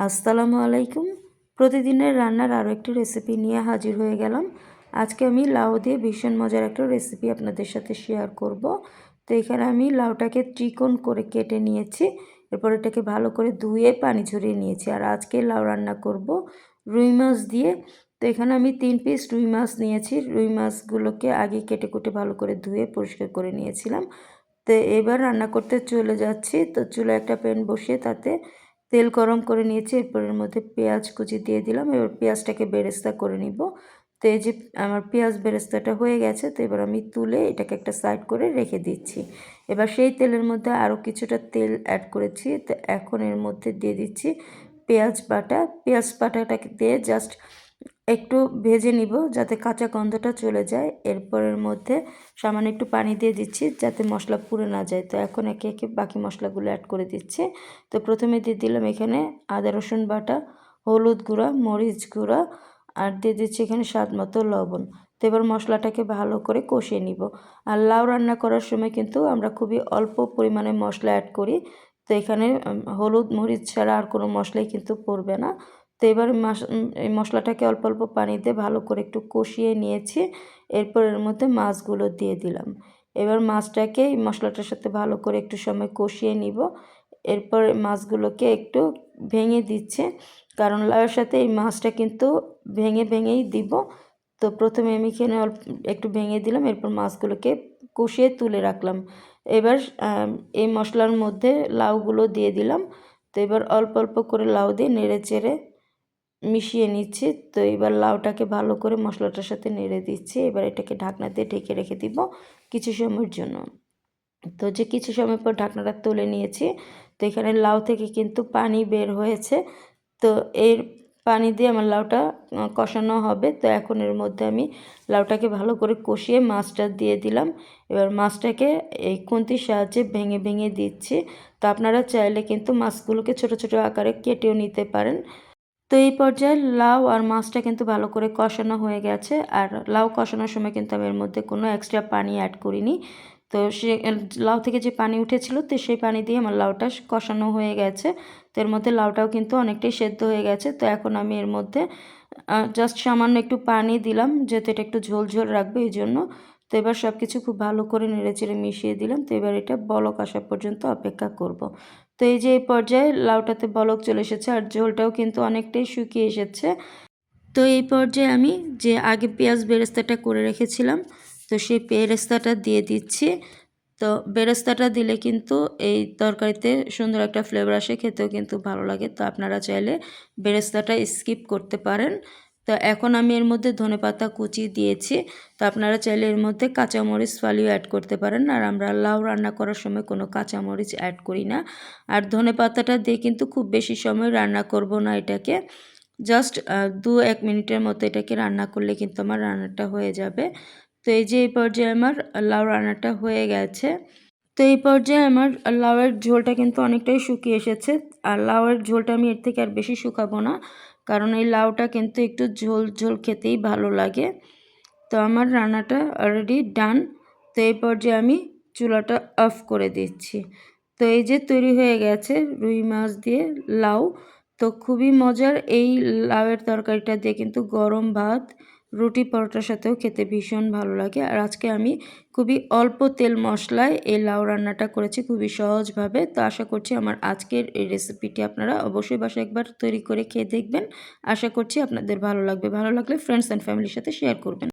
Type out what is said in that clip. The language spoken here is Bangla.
আসসালামু আলাইকুম। প্রতিদিনের রান্নার আরও একটি রেসিপি নিয়ে হাজির হয়ে গেলাম। আজকে আমি লাউ দিয়ে ভীষণ মজার একটা রেসিপি আপনাদের সাথে শেয়ার করব। তো এখানে আমি লাউটাকে চিকন করে কেটে নিয়েছি। এরপর এটাকে ভালো করে ধুয়ে পানি ঝরিয়ে নিয়েছি। আর আজকে লাউ রান্না করব রুই মাছ দিয়ে। তো এখানে আমি তিন পিস রুই মাছ নিয়েছি। রুই মাছগুলোকে আগে কেটে কুটে ভালো করে ধুয়ে পরিষ্কার করে নিয়েছিলাম। তো এবার রান্না করতে চলে যাচ্ছি। তো চুলো একটা প্যান বসিয়ে তাতে তেল গরম করে নিয়েছি এরপর এর মধ্যে পেঁয়াজ কুচি দিয়ে দিলাম। এবার পেঁয়াজটাকে বেরেস্তা করে নিব। তো এই যে আমার পেঁয়াজ বেরেস্তাটা হয়ে গেছে, তো এবার আমি তুলে এটাকে একটা সাইড করে রেখে দিচ্ছি। এবার সেই তেলের মধ্যে আরও কিছুটা তেল অ্যাড করেছি। তো এখন এর মধ্যে দিয়ে দিচ্ছি পেঁয়াজ বাটা। পেঁয়াজ বাটাটাকে দিয়ে জাস্ট একটু ভেজে নিব যাতে কাঁচা গন্ধটা চলে যায়। এরপরের মধ্যে সামান্য একটু পানি দিয়ে দিচ্ছি যাতে মশলা পুড়ে না যায়। তো এখন একে একে বাকি মশলাগুলো অ্যাড করে দিচ্ছি। তো প্রথমে দিয়ে দিলাম এখানে আদা, রসুন বাটা, হলুদ গুঁড়া, মরিচ গুঁড়া আর দিয়ে দিচ্ছি এখানে স্বাদ মতো লবণ। তো এবার মশলাটাকে ভালো করে কষিয়ে নিব। আর লাউ রান্না করার সময় কিন্তু আমরা খুবই অল্প পরিমাণে মশলা অ্যাড করি। তো এখানে হলুদ, মরিচ ছাড়া আর কোনো মশলাই কিন্তু পড়বে না। তো এবার এই মশলাটাকে অল্প অল্প পানি দিয়ে ভালো করে একটু কষিয়ে নিয়েছি। এরপর এর মধ্যে মাছগুলো দিয়ে দিলাম। এবার মাছটাকে এই মশলাটার সাথে ভালো করে একটু সময় কষিয়ে নিব। এরপর মাছগুলোকে একটু ভেঙে দিচ্ছে। কারণ লাউয়ের সাথে এই মাছটা কিন্তু ভেঙে ভেঙেই দিব। তো প্রথমে আমি এখানে অল্প, একটু ভেঙে দিলাম। এরপর মাছগুলোকে কষিয়ে তুলে রাখলাম। এবার এই মশলার মধ্যে লাউগুলো দিয়ে দিলাম। তো এবার অল্প অল্প করে লাউ দিয়ে নেড়ে চেড়ে মিশিয়ে নিচ্ছি। তো এবার লাউটাকে ভালো করে মশলাটার সাথে নেড়ে দিচ্ছি। এবার এটাকে ঢাকনা দিয়ে ঢেকে রেখে দিব কিছু সময়ের জন্য। তো যে কিছু সময় পর ঢাকনাটা তুলে নিয়েছি, তো এখানে লাউ থেকে কিন্তু পানি বের হয়েছে। তো এর পানি দিয়ে আমার লাউটা কষানো হবে। তো এখন এর মধ্যে আমি লাউটাকে ভালো করে কষিয়ে মাছটা দিয়ে দিলাম। এবার মাছটাকে এই খুন্তির সাহায্যে ভেঙে ভেঙে দিচ্ছি। তো আপনারা চাইলে কিন্তু মাছগুলোকে ছোট ছোট আকারে কেটেও নিতে পারেন। তো এই পর্যায়ে লাউ আর মাছটা কিন্তু ভালো করে কষানো হয়ে গেছে। আর লাউ কষানোর সময় কিন্তু আমি এর মধ্যে কোনো এক্সট্রা পানি অ্যাড করিনি। তো সে, লাউ থেকে যে পানি উঠেছিল, তো সেই পানি দিয়ে আমার লাউটা কষানো হয়ে গেছে। তো এর মধ্যে লাউটাও কিন্তু অনেকটাই সেদ্ধ হয়ে গেছে। তো এখন আমি এর মধ্যে জাস্ট সামান্য একটু পানি দিলাম, যেহেতু এটা একটু ঝোল ঝোল রাখবে, এই জন্য তো এবার সব কিছু খুব ভালো করে নেড়েচেড়ে মিশিয়ে দিলাম। তো এবার এটা বলক আসা পর্যন্ত অপেক্ষা করব। তো এই যে এই পর্যায়ে লাউটাতে বলক চলে এসেছে আর ঝোলটাও কিন্তু অনেকটাই শুকিয়ে এসেছে। তো এই পর্যায়ে আমি যে আগে পেঁয়াজ বেরেস্তাটা করে রেখেছিলাম, তো সেই বেরেস্তাটা দিয়ে দিচ্ছি। তো বেরেস্তাটা দিলে কিন্তু এই তরকারিতে সুন্দর একটা ফ্লেভার আসে, খেতেও কিন্তু ভালো লাগে। তো আপনারা চাইলে বেরেস্তাটা স্কিপ করতে পারেন। তো এখন আমি এর মধ্যে ধনে পাতা কুচি দিয়েছি। তো আপনারা চাইলে এর মধ্যে কাঁচামরিচ ফালিও অ্যাড করতে পারেন। আর আমরা লাউ রান্না করার সময় কোনো কাঁচামরিচ অ্যাড করি না। আর ধনে পাতাটা দিয়ে কিন্তু খুব বেশি সময় রান্না করব না এটাকে। জাস্ট দু এক মিনিটের মতো এটাকে রান্না করলে কিন্তু আমার রান্নাটা হয়ে যাবে। তো এই যে এই পর্যায়ে আমার লাউ রান্নাটা হয়ে গেছে। তো এই পর্যায়ে আমার লাউয়ের ঝোলটা কিন্তু অনেকটাই শুকিয়ে এসেছে। আর লাউয়ের ঝোলটা আমি এর থেকে আর বেশি শুকাবো না। কারণ এই লাউটা কিন্তু একটু ঝোল ঝোল খেতেই ভালো লাগে। তো আমার রান্নাটা অলরেডি ডান তো এই পর্যায়ে আমি চুলাটা অফ করে দিচ্ছি। তো এই যে তৈরি হয়ে গেছে রুই মাছ দিয়ে লাউ। তো খুবই মজার এই লাউয়ের তরকারিটা দিয়ে কিন্তু গরম ভাত রুটি পরোটার সাথেও খেতে ভীষণ ভালো লাগে। আর আজকে আমি খুবই অল্প তেল মশলায় এই লাউ রান্নাটা করেছি খুবই সহজভাবে। তো আশা করছি আমার আজকের এই রেসিপিটি আপনারা অবশ্যই বাসায় একবার তৈরি করে খেয়ে দেখবেন। আশা করছি আপনাদের ভালো লাগবে। ভালো লাগলে ফ্রেন্ডস অ্যান্ড ফ্যামিলির সাথে শেয়ার করবেন।